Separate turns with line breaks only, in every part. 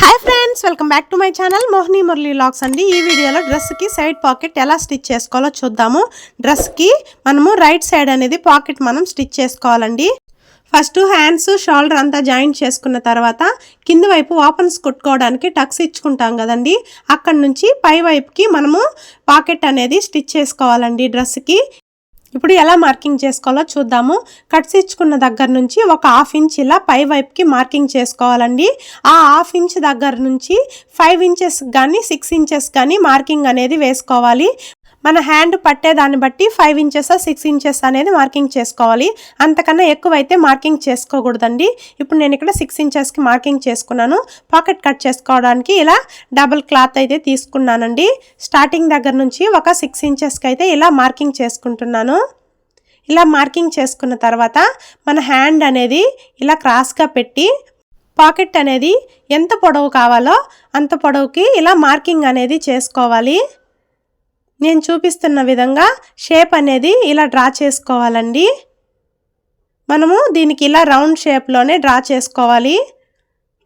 Hi friends welcome back to my channel Mohini Murali lakhs అండి. ఈ వీడియోలో డ్రెస్కి సైడ్ పాకెట్ ఎలా స్టిచ్ చేసుకోవాలో చూద్దాము. డ్రెస్కి మనము రైట్ సైడ్ అనేది పాకెట్ మనం స్టిచ్ చేసుకోవాలండి. ఫస్ట్ హ్యాండ్స్ షోల్డర్ అంతా జాయింట్ చేసుకున్న తర్వాత కింద వైపు ఓపెన్స్ కుట్టుకోవడానికి టక్స్ ఇచ్చుకుంటాం కదండి. అక్కడ నుంచి పై వైపుకి మనము పాకెట్ అనేది స్టిచ్ చేసుకోవాలండి డ్రెస్కి ఇప్పుడు ఎలా మార్కింగ్ చేసుకోవాలో చూద్దాము. కట్స్ ఇచ్చుకున్న దగ్గర నుంచి ఒక హాఫ్ ఇంచ్ ఇలా పై వైపుకి మార్కింగ్ చేసుకోవాలండి. ఆ హాఫ్ ఇంచ్ దగ్గర నుంచి ఫైవ్ ఇంచెస్ కానీ సిక్స్ ఇంచెస్ కానీ మార్కింగ్ అనేది వేసుకోవాలి. మన హ్యాండ్ పట్టేదాన్ని బట్టి ఫైవ్ ఇంచెస్ సిక్స్ ఇంచెస్ అనేది మార్కింగ్ చేసుకోవాలి. అంతకన్నా ఎక్కువైతే మార్కింగ్ చేసుకోకూడదండి. ఇప్పుడు నేను ఇక్కడ సిక్స్ ఇంచెస్కి మార్కింగ్ చేసుకున్నాను. పాకెట్ కట్ చేసుకోవడానికి ఇలా డబుల్ క్లాత్ అయితే తీసుకున్నానండి. స్టార్టింగ్ దగ్గర నుంచి ఒక సిక్స్ ఇంచెస్కి అయితే ఇలా మార్కింగ్ చేసుకుంటున్నాను. ఇలా మార్కింగ్ చేసుకున్న తర్వాత మన హ్యాండ్ అనేది ఇలా క్రాస్గా పెట్టి పాకెట్ అనేది ఎంత పొడవు కావాలో అంత పొడవుకి ఇలా మార్కింగ్ అనేది చేసుకోవాలి. నేను చూపిస్తున్న విధంగా షేప్ అనేది ఇలా డ్రా చేసుకోవాలండి. మనము దీనికి ఇలా రౌండ్ షేప్లోనే డ్రా చేసుకోవాలి.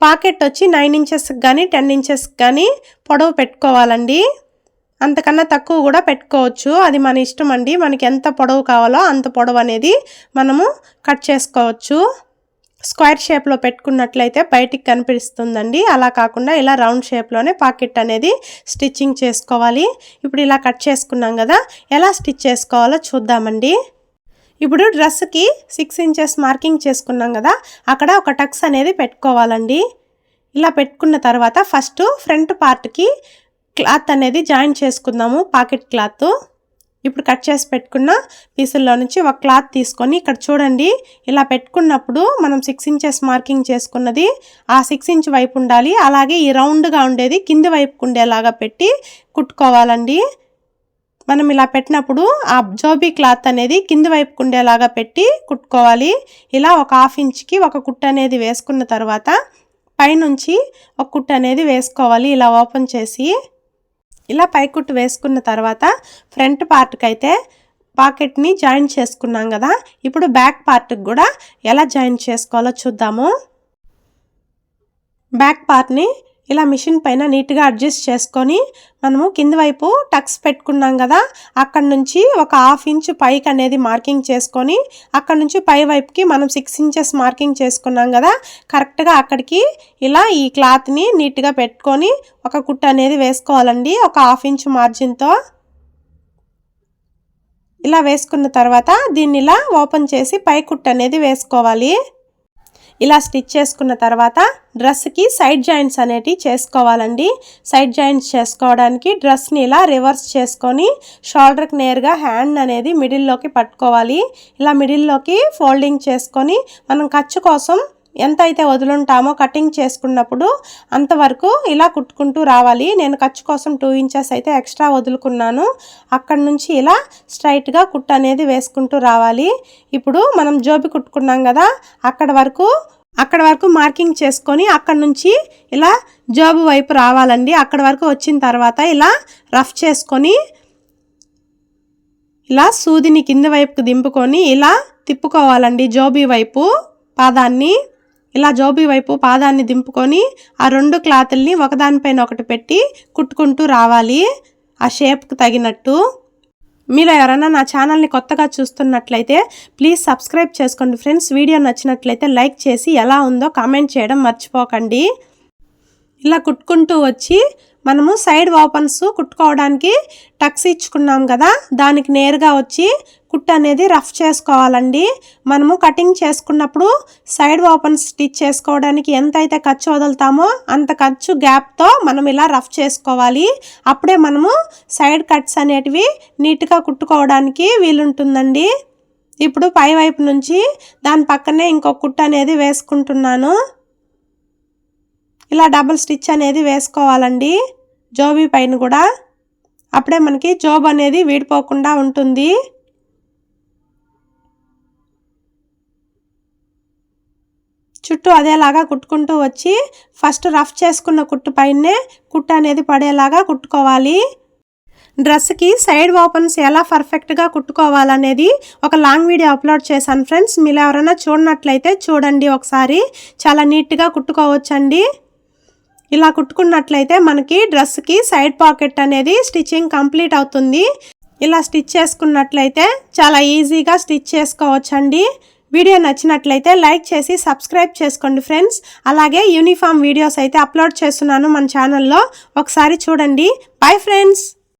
పాకెట్ వచ్చి నైన్ ఇంచెస్కి కానీ టెన్ ఇంచెస్కి కానీ పొడవు పెట్టుకోవాలండి. అంతకన్నా తక్కువ కూడా పెట్టుకోవచ్చు. అది మన ఇష్టం అండి. మనకి ఎంత పొడవు కావాలో అంత పొడవు అనేది మనము కట్ చేసుకోవచ్చు. స్క్వేర్ షేప్లో పెట్టుకున్నట్లయితే బయటికి కనిపిస్తుందండి. అలా కాకుండా ఇలా రౌండ్ షేప్లోనే పాకెట్ అనేది స్టిచ్చింగ్ చేసుకోవాలి. ఇప్పుడు ఇలా కట్ చేసుకున్నాం కదా ఎలా స్టిచ్ చేసుకోవాలో చూద్దామండి. ఇప్పుడు డ్రెస్కి సిక్స్ ఇంచెస్ మార్కింగ్ చేసుకున్నాం కదా అక్కడ ఒక టక్స్ అనేది పెట్టుకోవాలండి. ఇలా పెట్టుకున్న తర్వాత ఫస్ట్ ఫ్రంట్ పార్ట్కి క్లాత్ అనేది జాయిన్ చేసుకుందాము పాకెట్ క్లాత్. ఇప్పుడు కట్ చేసి పెట్టుకున్న పీసుల్లో నుంచి ఒక క్లాత్ తీసుకొని ఇక్కడ చూడండి ఇలా పెట్టుకున్నప్పుడు మనం సిక్స్ ఇంచెస్ మార్కింగ్ చేసుకున్నది ఆ సిక్స్ ఇంచ్ వైపు ఉండాలి అలాగే ఈ రౌండ్గా ఉండేది కింది వైపుకు ఉండేలాగా పెట్టి కుట్టుకోవాలండి. మనం ఇలా పెట్టినప్పుడు ఆ జోబీ క్లాత్ అనేది కింది వైపుకు ఉండేలాగా పెట్టి కుట్టుకోవాలి. ఇలా ఒక హాఫ్ ఇంచ్కి ఒక కుట్టు అనేది వేసుకున్న తర్వాత పైనుంచి ఒక కుట్టు అనేది వేసుకోవాలి. ఇలా ఓపెన్ చేసి ఇలా పైకుట్టు వేసుకున్న తర్వాత ఫ్రంట్ పార్ట్కి అయితే పాకెట్ని జాయిన్ చేసుకున్నాం కదా. ఇప్పుడు బ్యాక్ పార్ట్కి కూడా ఎలా జాయిన్ చేసుకోవాలో చూద్దాము. బ్యాక్ పార్ట్ని ఇలా మిషన్ పైన నీట్గా అడ్జస్ట్ చేసుకొని మనము కింద వైపు టక్స్ పెట్టుకున్నాం కదా అక్కడ నుంచి ఒక హాఫ్ ఇంచ్ పైకి అనేది మార్కింగ్ చేసుకొని అక్కడ నుంచి పై వైపుకి మనం సిక్స్ ఇంచెస్ మార్కింగ్ చేసుకున్నాం కదా కరెక్ట్గా అక్కడికి ఇలా ఈ క్లాత్ని నీట్గా పెట్టుకొని ఒక కుట్ట అనేది వేసుకోవాలండి. ఒక హాఫ్ ఇంచ్ మార్జిన్తో. ఇలా వేసుకున్న తర్వాత దీన్ని ఇలా ఓపెన్ చేసి పై కుట్ట అనేది వేసుకోవాలి. ఇలా స్టిచ్ చేసుకున్న తర్వాత డ్రెస్కి సైడ్ జాయింట్స్ అనేటివి చేసుకోవాలండి. సైడ్ జాయింట్స్ చేసుకోవడానికి డ్రెస్ని ఇలా రివర్స్ చేసుకొని షోల్డర్కి నేరుగా హ్యాండ్ అనేది మిడిల్లోకి పట్టుకోవాలి. ఇలా మిడిల్లోకి ఫోల్డింగ్ చేసుకొని మనం ఖర్చు కోసం ఎంత అయితే వదులుంటామో కటింగ్ చేసుకున్నప్పుడు అంతవరకు ఇలా కుట్టుకుంటూ రావాలి. నేను ఖర్చు కోసం టూ ఇంచెస్ అయితే ఎక్స్ట్రా వదులుకున్నాను. అక్కడ నుంచి ఇలా స్ట్రైట్గా కుట్టు అనేది వేసుకుంటూ రావాలి. ఇప్పుడు మనం జోబి కుట్టుకున్నాం కదా అక్కడ వరకు అక్కడ వరకు మార్కింగ్ చేసుకొని అక్కడ నుంచి ఇలా జోబు వైపు రావాలండి. అక్కడ వరకు వచ్చిన తర్వాత ఇలా రఫ్ చేసుకొని ఇలా సూదిని కింద వైపుకు దింపుకొని ఇలా తిప్పుకోవాలండి జోబీ వైపు పాదాన్ని. ఇలా జోబీ వైపు పాదాన్ని దింపుకొని ఆ రెండు క్లాతుల్ని ఒకదానిపైన ఒకటి పెట్టి కుట్టుకుంటూ రావాలి. ఆ షేప్కి తగినట్టు. మీరు ఎవరైనా నా ఛానల్ని కొత్తగా చూస్తున్నట్లయితే ప్లీజ్ సబ్స్క్రైబ్ చేసుకోండి ఫ్రెండ్స్. వీడియో నచ్చినట్లయితే లైక్ చేసి ఎలా ఉందో కామెంట్ చేయడం మర్చిపోకండి. ఇలా కుట్టుకుంటూ వచ్చి మనము సైడ్ ఓపెన్స్ కుట్టుకోవడానికి టక్స్ ఇచ్చుకున్నాం కదా దానికి నేరుగా వచ్చి కుట్టు అనేది రఫ్ చేసుకోవాలండి. మనము కటింగ్ చేసుకున్నప్పుడు సైడ్ ఓపెన్స్ స్టిచ్ చేసుకోవడానికి ఎంత అయితే ఖర్చు వదులుతామో అంత ఖర్చు గ్యాప్తో మనం ఇలా రఫ్ చేసుకోవాలి. అప్పుడే మనము సైడ్ కట్స్ అనేటివి నీట్గా కుట్టుకోవడానికి వీలుంటుందండి. ఇప్పుడు పై వైపు నుంచి దాని పక్కనే ఇంకొక కుట్టు అనేది వేసుకుంటున్నాను. ఇలా డబుల్ స్టిచ్ అనేది వేసుకోవాలండి. జోబీ పైన కూడా. అప్పుడే మనకి జోబ్ అనేది వీడిపోకుండా ఉంటుంది. చుట్టూ అదేలాగా కుట్టుకుంటూ వచ్చి ఫస్ట్ రఫ్ చేసుకున్న కుట్టు పైనే కుట్టు అనేది పడేలాగా కుట్టుకోవాలి. డ్రెస్కి సైడ్ ఓపెన్స్ ఎలా పర్ఫెక్ట్గా కుట్టుకోవాలనేది ఒక లాంగ్ వీడియో అప్లోడ్ చేశాను ఫ్రెండ్స్ మీరు ఎవరైనా చూడనట్లయితే చూడండి ఒకసారి. చాలా నీట్గా కుట్టుకోవచ్చండి. ఇలా కుట్టుకున్నట్లయితే మనకి డ్రెస్కి సైడ్ పాకెట్ అనేది స్టిచ్చింగ్ కంప్లీట్ అవుతుంది. ఇలా స్టిచ్ చేసుకున్నట్లయితే చాలా ఈజీగా స్టిచ్ చేసుకోవచ్చండి. వీడియో నచ్చినట్లయితే లైక్ చేసి సబ్స్క్రైబ్ చేసుకోండి ఫ్రెండ్స్. అలాగే యూనిఫామ్ వీడియోస్ అయితే అప్లోడ్ చేస్తున్నాను మన ఛానల్లో ఒకసారి చూడండి. Bye friends